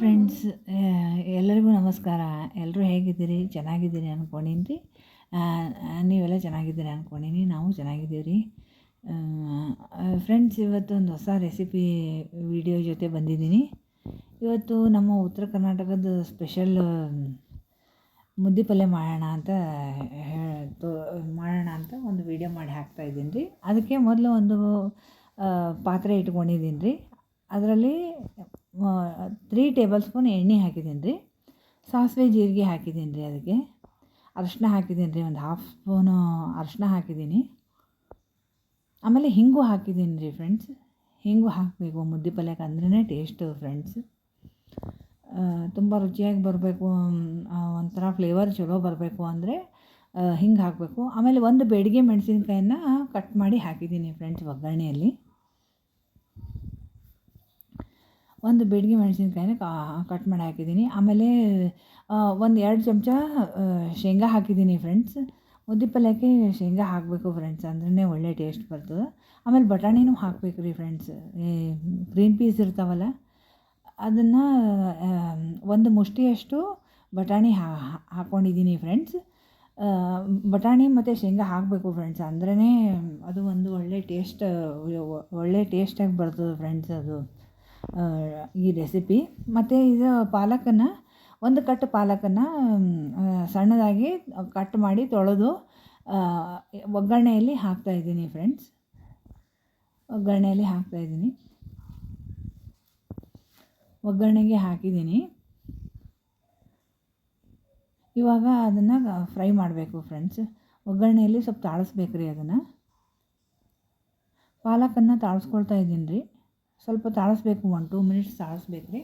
Friends ಎಲ್ಲರಿಗೂ ನಮಸ್ಕಾರ. ಎಲ್ಲರೂ ಹೇಗಿದ್ದೀರಿ? ಚೆನ್ನಾಗಿದ್ದೀರಿ ಅಂದ್ಕೊಂಡೀನಿ ರೀ ನೀವೆಲ್ಲ ಚೆನ್ನಾಗಿದ್ದೀರಿ ಅಂದ್ಕೊಂಡೀನಿ ನಾವು ಚೆನ್ನಾಗಿದ್ದೀವಿ ರೀ ಫ್ರೆಂಡ್ಸ್ ಇವತ್ತು ಒಂದು ಹೊಸ ರೆಸಿಪಿ ವಿಡಿಯೋ ಜೊತೆ ಬಂದಿದ್ದೀನಿ. ಇವತ್ತು ನಮ್ಮ ಉತ್ತರ ಕರ್ನಾಟಕದ ಸ್ಪೆಷಲ್ ಮುದ್ದೆ ಪಲ್ಯ ಮಾಡೋಣ ಅಂತ ತೋ- ಮಾಡೋಣ ಅಂತ ಒಂದು ವಿಡಿಯೋ ಮಾಡಿ ಹಾಕ್ತಾ ಇದ್ದೀನಿ ರೀ ಅದಕ್ಕೆ ಮೊದಲು ಒಂದು ಪಾತ್ರೆ ಇಟ್ಕೊಂಡಿದ್ದೀನಿ ರೀ ಅದರಲ್ಲಿ ತ್ರೀ ಟೇಬಲ್ ಸ್ಪೂನ್ ಎಣ್ಣೆ ಹಾಕಿದ್ದೀನಿ ರೀ. ಸಾಸಿವೆ ಜೀರಿಗೆ ಹಾಕಿದ್ದೀನಿ ರೀ ಅದಕ್ಕೆ. ಅರಶಿನ ಹಾಕಿದ್ದೀನಿ ರೀ, ಒಂದು ಹಾಫ್ ಸ್ಪೂನು ಅರಶಿನ ಹಾಕಿದ್ದೀನಿ. ಆಮೇಲೆ ಹಿಂಗು ಹಾಕಿದ್ದೀನಿ ರೀ ಫ್ರೆಂಡ್ಸ್ ಹಿಂಗು ಹಾಕಬೇಕು, ಮುದ್ದೆ ಪಲ್ಯಕ್ಕೆ ಅಂದ್ರೇ ಟೇಸ್ಟು ಫ್ರೆಂಡ್ಸ್ ತುಂಬ ರುಚಿಯಾಗಿ ಬರಬೇಕು ಒಂಥರ ಫ್ಲೇವರ್ ಚಲೋ ಬರಬೇಕು ಅಂದರೆ ಹಿಂಗೆ ಹಾಕಬೇಕು. ಆಮೇಲೆ ಒಂದು ಬೆಡಿಗೆ ಮೆಣಸಿನ್ಕಾಯನ್ನ ಕಟ್ ಮಾಡಿ ಹಾಕಿದ್ದೀನಿ ಫ್ರೆಂಡ್ಸ್ ಒಗ್ಗರಣೆಯಲ್ಲಿ. ಒಂದು ಬೆಡ್ಗೆ ಮೆಣಸಿನ್ಕಾಯಿನ ಕಟ್ ಮಾಡಿ ಹಾಕಿದ್ದೀನಿ. ಆಮೇಲೆ ಒಂದು ಎರಡು ಚಮಚ ಶೇಂಗಾ ಹಾಕಿದ್ದೀನಿ ಫ್ರೆಂಡ್ಸ್ ಮುದ್ದೆ ಪಲ್ಯಕ್ಕೆ ಶೇಂಗಾ ಹಾಕಬೇಕು ಫ್ರೆಂಡ್ಸ್ ಅಂದ್ರೆ ಒಳ್ಳೆ ಟೇಸ್ಟ್ ಬರ್ತದೆ. ಆಮೇಲೆ ಬಟಾಣಿನೂ ಹಾಕಬೇಕು ರೀ ಫ್ರೆಂಡ್ಸ್ ಗ್ರೀನ್ ಪೀಸ್ ಇರ್ತಾವಲ್ಲ, ಅದನ್ನು ಒಂದು ಮುಷ್ಟಿಯಷ್ಟು ಬಟಾಣಿ ಹಾಕ್ಕೊಂಡಿದ್ದೀನಿ ಫ್ರೆಂಡ್ಸ್ ಬಟಾಣಿ ಮತ್ತು ಶೇಂಗಾ ಹಾಕಬೇಕು ಫ್ರೆಂಡ್ಸ್ ಅಂದ್ರೇ ಅದು ಒಂದು ಒಳ್ಳೆ ಟೇಸ್ಟ್ ಒಳ್ಳೆ ಟೇಸ್ಟಾಗಿ ಬರ್ತದೆ ಫ್ರೆಂಡ್ಸ್ ಅದು. ಈ ರೆಸಿಪಿ ಮತ್ತು ಇದು ಪಾಲಕನ್ನು ಒಂದು ಕಟ್ ಪಾಲಕನ್ನು ಸಣ್ಣದಾಗಿ ಕಟ್ ಮಾಡಿ ತೊಳೆದು ಒಗ್ಗರಣೆಯಲ್ಲಿ ಹಾಕ್ತಾಯಿದ್ದೀನಿ ಫ್ರೆಂಡ್ಸ್ ಒಗ್ಗರಣೆಯಲ್ಲಿ ಹಾಕ್ತಾಯಿದ್ದೀನಿ ಒಗ್ಗರಣೆಗೆ ಹಾಕಿದ್ದೀನಿ. ಇವಾಗ ಅದನ್ನು ಫ್ರೈ ಮಾಡಬೇಕು ಫ್ರೆಂಡ್ಸ್ ಒಗ್ಗರಣೆಯಲ್ಲಿ ಸ್ವಲ್ಪ ತಾಳಿಸ್ಬೇಕು ರೀ ಅದನ್ನು. ಪಾಲಕನ್ನು ತಾಳಿಸ್ಕೊಳ್ತಾ ಇದ್ದೀನಿ ರೀ. ಸ್ವಲ್ಪ ತಾಳಿಸ್ಬೇಕು ಒನ್ ಟೂ ಮಿನಿಟ್ಸ್ ತಾಳಿಸ್ಬೇಕು ರೀ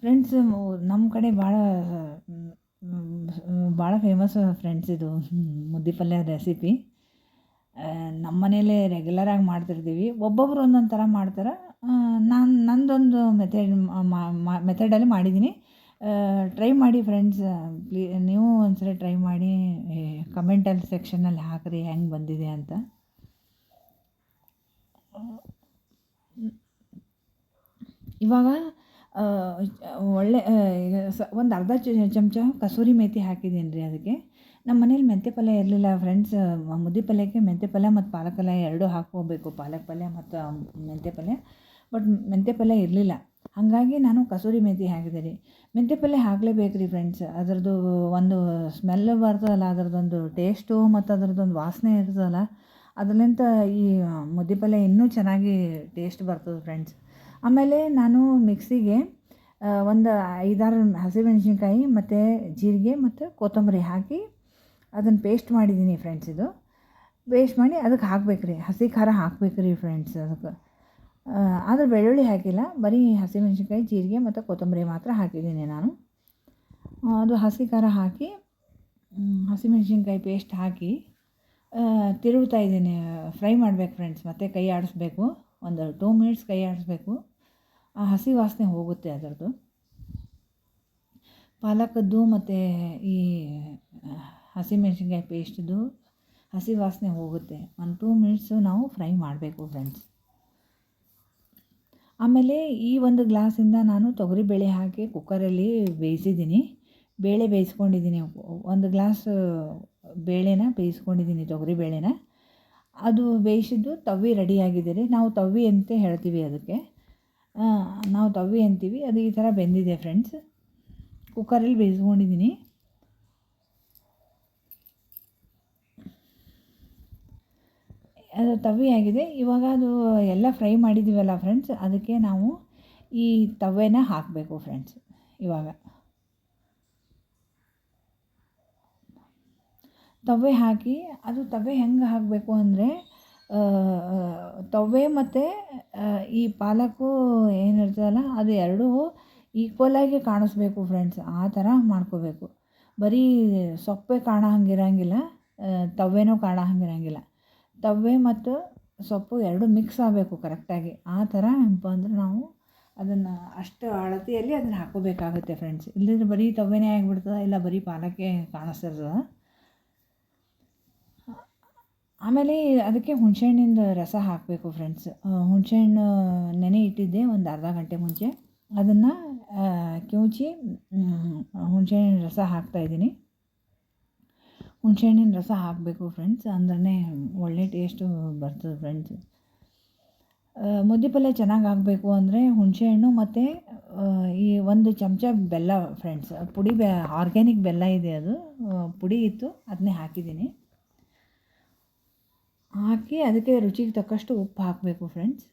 ಫ್ರೆಂಡ್ಸ್ ನಮ್ಮ ಕಡೆ ಭಾಳ ಭಾಳ ಫೇಮಸ್ ಫ್ರೆಂಡ್ಸ್ ಇದು, ಮುದ್ದೆ ಪಲ್ಯ ರೆಸಿಪಿ ನಮ್ಮ ಮನೇಲೇ ರೆಗ್ಯುಲರಾಗಿ ಮಾಡ್ತಿರ್ತೀವಿ. ಒಬ್ಬೊಬ್ರು ಒಂದೊಂದು ಥರ ಮಾಡ್ತಾರೆ. ನಾನು, ನಂದೊಂದು ಮೆಥಡ್ ಮೆಥಡಲ್ಲಿ ಮಾಡಿದ್ದೀನಿ ಟ್ರೈ ಮಾಡಿ ಫ್ರೆಂಡ್ಸ್ ಪ್ಲೀ ನೀವು ಒಂದ್ಸರಿ ಟ್ರೈ ಮಾಡಿ ಕಮೆಂಟಲ್ಲಿ ಸೆಕ್ಷನಲ್ಲಿ ಹಾಕಿರಿ, ಹೆಂಗೆ ಬಂದಿದೆ ಅಂತ. ಇವಾಗ ಒಳ್ಳೆ ಒಂದು ಅರ್ಧ ಚಮಚ ಕಸೂರಿ ಮೇಥಿ ಹಾಕಿದ್ದೀನಿ ರೀ ಅದಕ್ಕೆ. ನಮ್ಮ ಮನೇಲಿ ಮೆಂತ್ಯ ಪಲ್ಯ ಇರಲಿಲ್ಲ ಫ್ರೆಂಡ್ಸ್ ಮುದ್ದೆ ಪಲ್ಯಕ್ಕೆ ಮೆಂತ್ಯ ಪಲ್ಯ ಮತ್ತು ಪಾಲಕ್ ಪಲ್ಯ ಎರಡೂ ಹಾಕ್ಕೋಬೇಕು, ಪಾಲಕ್ ಪಲ್ಯ ಮತ್ತು ಮೆಂತ್ಯ ಪಲ್ಯ. ಬಟ್ ಮೆಂತ್ಯ ಪಲ್ಯ ಇರಲಿಲ್ಲ. ಹಾಗಾಗಿ ನಾನು ಕಸೂರಿ ಮೇಥಿ ಹಾಕಿದೆ ರೀ. ಮೆಂತ್ಯ ಪಲ್ಯ ಹಾಕಲೇಬೇಕು ರೀ ಫ್ರೆಂಡ್ಸ್ ಅದರದ್ದು ಒಂದು ಸ್ಮೆಲ್ ಬರ್ತದಲ್ಲ, ಅದರದ್ದೊಂದು ಟೇಸ್ಟು ಮತ್ತು ಅದರದ್ದೊಂದು ವಾಸನೆ ಇರ್ತದಲ್ಲ ಅದರಿಂದ ಈ ಮುದ್ದೆ ಪಲ್ಯ ಇನ್ನೂ ಚೆನ್ನಾಗಿ ಟೇಸ್ಟ್ ಬರ್ತದೆ ಫ್ರೆಂಡ್ಸ್ ಆಮೇಲೆ ನಾನು ಮಿಕ್ಸಿಗೆ ಒಂದು ಐದಾರು ಹಸಿಮೆಣಸಿನ್ಕಾಯಿ ಮತ್ತು ಜೀರಿಗೆ ಮತ್ತು ಕೊತ್ತಂಬರಿ ಹಾಕಿ ಅದನ್ನು ಪೇಸ್ಟ್ ಮಾಡಿದ್ದೀನಿ ಫ್ರೆಂಡ್ಸ್ ಇದು. ಪೇಸ್ಟ್ ಮಾಡಿ ಅದಕ್ಕೆ ಹಾಕ್ಬೇಕು ಹಸಿ ಖಾರ ಹಾಕ್ಬೇಕು ಫ್ರೆಂಡ್ಸ್ ಅದಕ್ಕೆ. ಆದರೆ ಬೆಳ್ಳುಳ್ಳಿ ಹಾಕಿಲ್ಲ. ಬರೀ ಹಸಿಮೆಣಸಿನ್ಕಾಯಿ, ಜೀರಿಗೆ ಮತ್ತು ಕೊತ್ತಂಬರಿ ಮಾತ್ರ ಹಾಕಿದ್ದೀನಿ ನಾನು. ಅದು ಹಸಿ ಖಾರ ಹಾಕಿ ಹಸಿಮೆಣಸಿನ್ಕಾಯಿ ಪೇಸ್ಟ್ ಹಾಕಿ ಆ, ತಿರುಗ್ತಾ ಇದ್ದೀನಿ. ಫ್ರೈ ಮಾಡಬೇಕು ಫ್ರೆಂಡ್ಸ್ ಮತ್ತು ಕೈ ಆಡಿಸ್ಬೇಕು. ಒಂದು ಟೂ ಮಿನಿಟ್ಸ್ ಕೈ ಆಡಿಸ್ಬೇಕು. ಆ ಹಸಿ ವಾಸನೆ ಹೋಗುತ್ತೆ ಅದರದ್ದು. ಪಾಲಕದ್ದು ಮತ್ತು ಈ ಹಸಿಮೆಣಸಿನ್ಕಾಯಿ ಪೇಸ್ಟ್ದು ಹಸಿ ವಾಸನೆ ಹೋಗುತ್ತೆ. ಒಂದು ಟೂ ಮಿನಿಟ್ಸು ನಾವು ಫ್ರೈ ಮಾಡಬೇಕು ಫ್ರೆಂಡ್ಸ್ ಆಮೇಲೆ ಈ ಒಂದು ಗ್ಲಾಸಿಂದ ನಾನು ತೊಗರಿಬೇಳೆ ಹಾಕಿ ಕುಕ್ಕರಲ್ಲಿ ಬೇಯಿಸಿದ್ದೀನಿ. ಬೇಳೆ ಬೇಯಿಸ್ಕೊಂಡಿದ್ದೀನಿ. ಒಂದು ಗ್ಲಾಸ್ ಬೇಳೆನ ಬೇಯಿಸ್ಕೊಂಡಿದ್ದೀನಿ, ತೊಗರಿ ಬೇಳೆನ. ಅದು ಬೇಯಿಸಿದ್ದು ತವ್ವಿ ರೆಡಿಯಾಗಿದೆ ರೀ ನಾವು ತವ್ವಿ ಅಂತ ಹೇಳ್ತೀವಿ ಅದಕ್ಕೆ. ನಾವು ತವ್ವಿ ಅಂತೀವಿ. ಅದು ಈ ಥರ ಬೆಂದಿದೆ ಫ್ರೆಂಡ್ಸ್. ಕುಕ್ಕರಲ್ಲಿ ಬೇಯಿಸ್ಕೊಂಡಿದ್ದೀನಿ. ಅದು ತವ್ವಿ ಆಗಿದೆ. ಇವಾಗ ಅದು ಎಲ್ಲ ಫ್ರೈ ಮಾಡಿದ್ದೀವಲ್ಲ ಫ್ರೆಂಡ್ಸ್, ಅದಕ್ಕೆ ನಾವು ಈ ತವೆನ ಹಾಕಬೇಕು ಫ್ರೆಂಡ್ಸ್ ಇವಾಗ. ತವೆ ಹಾಕಿ, ಅದು ತವೆ ಹೆಂಗೆ ಹಾಕಬೇಕು ಅಂದರೆ ತವೆ ಮತ್ತು ಈ ಪಾಲಕು ಏನಿರ್ತದಲ್ಲ ಅದು ಎರಡೂ ಈಕ್ವಲಾಗಿ ಕಾಣಿಸ್ಬೇಕು ಫ್ರೆಂಡ್ಸ್ ಆ ಥರ ಮಾಡ್ಕೋಬೇಕು. ಬರೀ ಸೊಪ್ಪೆ ಕಾಣೋ ಹಂಗಿರಂಗಿಲ್ಲ ತವೆನೂ ಕಾಣೋ ಹಂಗಿರಂಗಿಲ್ಲ ತವೆ ಮತ್ತು ಸೊಪ್ಪು ಎರಡು ಮಿಕ್ಸ್ ಆಗಬೇಕು ಕರೆಕ್ಟಾಗಿ ಆ ಥರ ಅಂದ್ರೆ ನಾವು ಅದನ್ನು ಅಷ್ಟು ಅಳತೆಯಲ್ಲಿ ಅದನ್ನು ಹಾಕೋಬೇಕಾಗುತ್ತೆ ಫ್ರೆಂಡ್ಸ್ ಇಲ್ಲದಿದ್ರೆ ಬರೀ ತವೆನೇ ಆಗಿಬಿಡ್ತದೆ, ಇಲ್ಲ ಬರೀ ಪಾಲಕ್ಕೆ ಕಾಣಿಸ್ತಿರ್ತದೆ. ಆಮೇಲೆ ಅದಕ್ಕೆ ಹುಣಸೆಹಣ್ಣಿಂದು ರಸ ಹಾಕಬೇಕು ಫ್ರೆಂಡ್ಸ್ ಹುಣಸೆಹಣ್ಣು ನೆನೆ ಇಟ್ಟಿದ್ದೆ ಒಂದು ಅರ್ಧ ಗಂಟೆ ಮುಂಚೆ. ಅದನ್ನು ಕಿವುಚಿ ಹುಣಸೆಹಣ್ಣಿನ ರಸ ಹಾಕ್ತಾಯಿದ್ದೀನಿ ಹುಣಸೆಹಣ್ಣಿನ ರಸ ಹಾಕಬೇಕು ಫ್ರೆಂಡ್ಸ್ ಅಂದ್ರೆ ಒಳ್ಳೆ ಟೇಸ್ಟು ಬರ್ತದೆ ಫ್ರೆಂಡ್ಸ್ ಮುದ್ದೆ ಪಲ್ಯ ಚೆನ್ನಾಗಿ ಆಗಬೇಕು ಅಂದರೆ ಹುಣಸೆಹಣ್ಣು ಮತ್ತು ಈ ಒಂದು ಚಮಚ ಬೆಲ್ಲ ಫ್ರೆಂಡ್ಸ್ ಪುಡಿ ಬೆ ಆರ್ಗ್ಯಾನಿಕ್ ಬೆಲ್ಲ ಇದೆ ಅದು. ಪುಡಿ ಇತ್ತು ಅದನ್ನೇ ಹಾಕಿದ್ದೀನಿ. ಹಾಕಿ ಅದಕ್ಕೆ ರುಚಿಗೆ ತಕ್ಕಷ್ಟು ಉಪ್ಪು ಹಾಕಬೇಕು ಫ್ರೆಂಡ್ಸ್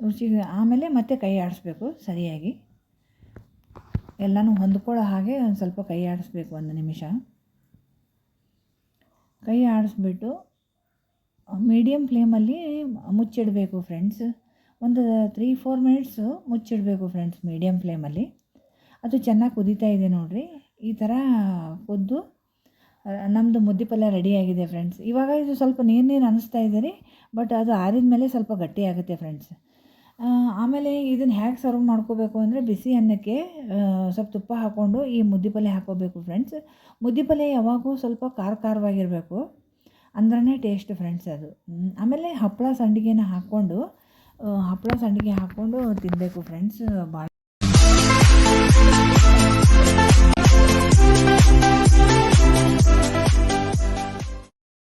ರುಚಿಗೆ ಆಮೇಲೆ ಮತ್ತೆ ಕೈ ಆಡಿಸ್ಬೇಕು ಸರಿಯಾಗಿ. ಎಲ್ಲನೂ ಹೊಂದ್ಕೊಳ್ಳೋ ಹಾಗೆ ಒಂದು ಸ್ವಲ್ಪ ಕೈ ಆಡಿಸ್ಬೇಕು ಒಂದು ನಿಮಿಷ. ಕೈ ಆಡಿಸ್ಬಿಟ್ಟು ಮೀಡಿಯಮ್ ಫ್ಲೇಮಲ್ಲಿ ಮುಚ್ಚಿಡಬೇಕು ಫ್ರೆಂಡ್ಸ್ ಒಂದು ತ್ರೀ ಫೋರ್ ಮಿನಿಟ್ಸು ಮುಚ್ಚಿಡಬೇಕು ಫ್ರೆಂಡ್ಸ್ ಮೀಡಿಯಮ್ ಫ್ಲೇಮಲ್ಲಿ ಅದು ಚೆನ್ನಾಗಿ ಕುದೀತಾ ಇದೆ ನೋಡಿರಿ. ಈ ಥರ ಕುದ್ದು ನಮ್ಮದು ಮುದ್ದೆ ಪಲ್ಯ ರೆಡಿಯಾಗಿದೆ ಫ್ರೆಂಡ್ಸ್ ಇವಾಗ ಇದು ಸ್ವಲ್ಪ ನೀರು ನೀರು ಅನ್ನಿಸ್ತಾ ಇದೆ ರೀ ಬಟ್ ಅದು ಆರಿದ ಮೇಲೆ ಸ್ವಲ್ಪ ಗಟ್ಟಿ ಆಗುತ್ತೆ ಫ್ರೆಂಡ್ಸ್ ಆಮೇಲೆ ಇದನ್ನು ಹೇಗೆ ಸರ್ವ್ ಮಾಡ್ಕೋಬೇಕು ಅಂದರೆ ಬಿಸಿ ಅನ್ನಕ್ಕೆ ಸ್ವಲ್ಪ ತುಪ್ಪ ಹಾಕ್ಕೊಂಡು ಈ ಮುದ್ದೆ ಪಲ್ಯ ಹಾಕೋಬೇಕು ಫ್ರೆಂಡ್ಸ್ ಮುದ್ದೆ ಪಲ್ಯ ಯಾವಾಗೂ ಸ್ವಲ್ಪ ಖಾರ ಖಾರವಾಗಿರಬೇಕು. ಅಂದ್ರೇ ಟೇಸ್ಟ್ ಫ್ರೆಂಡ್ಸ್ ಅದು. ಆಮೇಲೆ ಹಪ್ಪಳ ಸಂಡಿಗೆನ ಹಾಕ್ಕೊಂಡು ಹಪ್ಪಳ ಸಂಡಿಗೆ ಹಾಕ್ಕೊಂಡು ತಿನ್ನಬೇಕು ಫ್ರೆಂಡ್ಸ್ ಭಾಳ